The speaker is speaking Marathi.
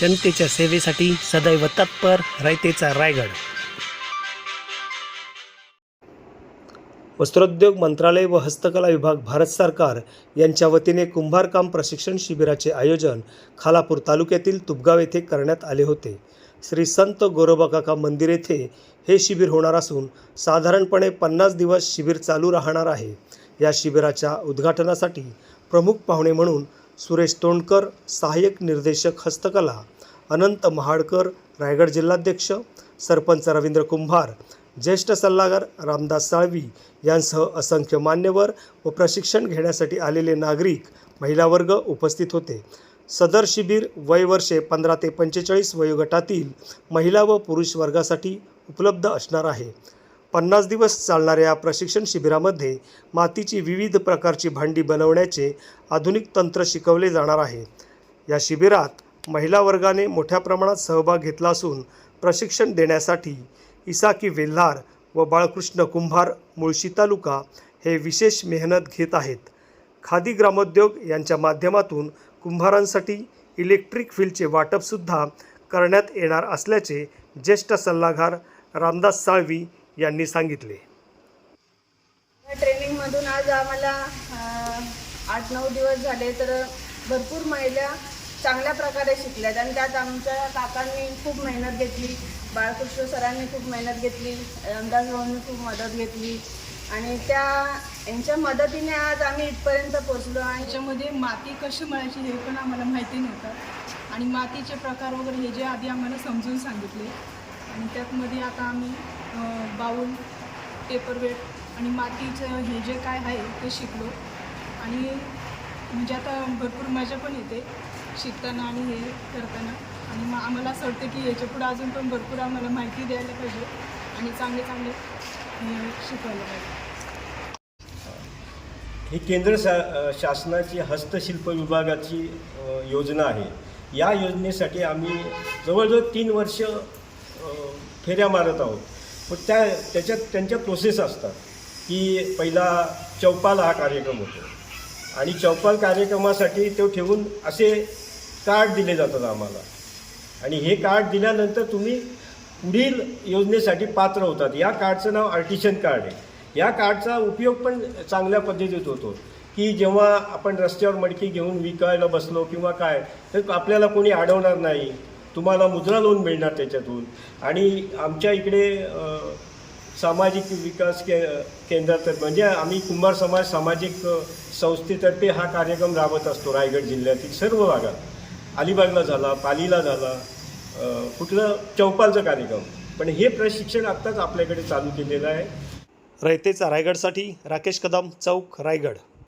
जनतेच्या सेवेसाठी सदैव तत्पर रयतेचा रायगड. वस्त्रोद्योग मंत्रालय व हस्तकला विभाग भारत सरकार यांच्या वतीने कुंभारकाम प्रशिक्षण शिबिराचे आयोजन खालापूर तालुक्यातील तुपगाव येथे करण्यात आले होते. श्री संत गोरोबाकाका मंदिर येथे हे शिबिर होणार असून साधारणपणे पन्नास दिवस शिबिर चालू राहणार आहे. या शिबिराच्या उद्घाटनासाठी प्रमुख पाहुणे म्हणून सुरेश तोंडकर सहाय्यक निर्देशक हस्तकला अनंत महाडकर रायगड जिल्हाध्यक्ष सरपंच रवींद्र कुंभार ज्येष्ठ सल्लागार रामदास साळवी यांसह असंख्य मान्यवर व प्रशिक्षण घेण्यासाठी आलेले नागरिक महिला वर्ग उपस्थित होते. सदर शिबिर वयवर्षे पंधरा ते पंचेचाळीस वयोगटातील महिला व पुरुष वर्गासाठी उपलब्ध असणार आहे. पन्नास दिवस चालणाऱ्या या प्रशिक्षण शिबिरामध्ये मातीची विविध प्रकारची भांडी बनवण्याचे आधुनिक तंत्र शिकवले जाणार आहे. या शिबिरात महिला वर्गाने मोठ्या प्रमाणात सहभाग घेतला असून प्रशिक्षण देण्यासाठी इसाकी वेल्हार व बाळकृष्ण कुंभार मुळशी तालुका हे विशेष मेहनत घेत आहेत. खादी ग्रामोद्योग यांच्या माध्यमातून कुंभारांसाठी इलेक्ट्रिक व्हीलचे वाटपसुद्धा करण्यात येणार असल्याचे ज्येष्ठ सल्लागार रामदास साळवी यांनी सांगितले. या ट्रेनिंगमधून आज आम्हाला आठ नऊ दिवस झाले तर भरपूर महिला चांगल्या प्रकारे शिकल्यात आणि त्यात आमच्या काकांनी खूप मेहनत घेतली बाळकृष्ण सरांनी खूप मेहनत घेतली रामदास भाऊंनी खूप मदत घेतली आणि त्या यांच्या मदतीने आज आम्ही इथपर्यंत पोचलो आणि त्याच्यामध्ये माती कशी मळायची हे पण आम्हाला माहिती नव्हतं. आणि मातीचे प्रकार वगैरे हे जे आधी आम्हाला समजून सांगितले. आणि त्यातमध्ये आता आम्ही बाऊल पेपरवेट आणि मातीचं हे जे काय आहे ते शिकलो. आणि म्हणजे आता भरपूर मजा पण येते शिकताना आणि हे करताना. आणि मग आम्हाला असं वाटतं की याच्या पुढं अजून पण भरपूर आम्हाला माहिती द्यायला पाहिजे आणि चांगले चांगले शिकवायला पाहिजे. ही केंद्र शा शासनाची हस्तशिल्प विभागाची योजना आहे. या योजनेसाठी आम्ही जवळजवळ तीन वर्ष फेऱ्या मारत आहोत. पण त्या त्याच्यात त्यांच्या प्रोसेस असतात की पहिला चौपाल हा कार्यक्रम होतो. आणि चौपाल कार्यक्रमासाठी तो ठेवून असे कार्ड दिले जातात आम्हाला. आणि हे कार्ड दिल्यानंतर तुम्ही पुढील योजनेसाठी पात्र होतात. या कार्डचं नाव आर्टिशन कार्ड आहे. या कार्डचा उपयोग पण चांगल्या पद्धतीत होतो. की जेव्हा आपण रस्त्यावर मडकी घेऊन विकायला बसलो किंवा काय तर आपल्याला कोणी अडवणार नाही. तुम्हाला मुद्रा लोन मिळणार त्याच्यातून. आणि आमच्या इकडे सामाजिक विकास के केंद्रातर्फे म्हणजे आम्ही कुंभार समाज सामाजिक संस्थेतर्फे हा कार्यक्रम राबवत असतो रायगड जिल्ह्यातील सर्व भागात. अलिबागला झाला पालीला झाला कुठलं चौपालचा कार्यक्रम. पण हे प्रशिक्षण आत्ताच आपल्याकडे चालू केलेलं आहे. रयतेचा रायगडसाठी राकेश कदम चौक रायगड.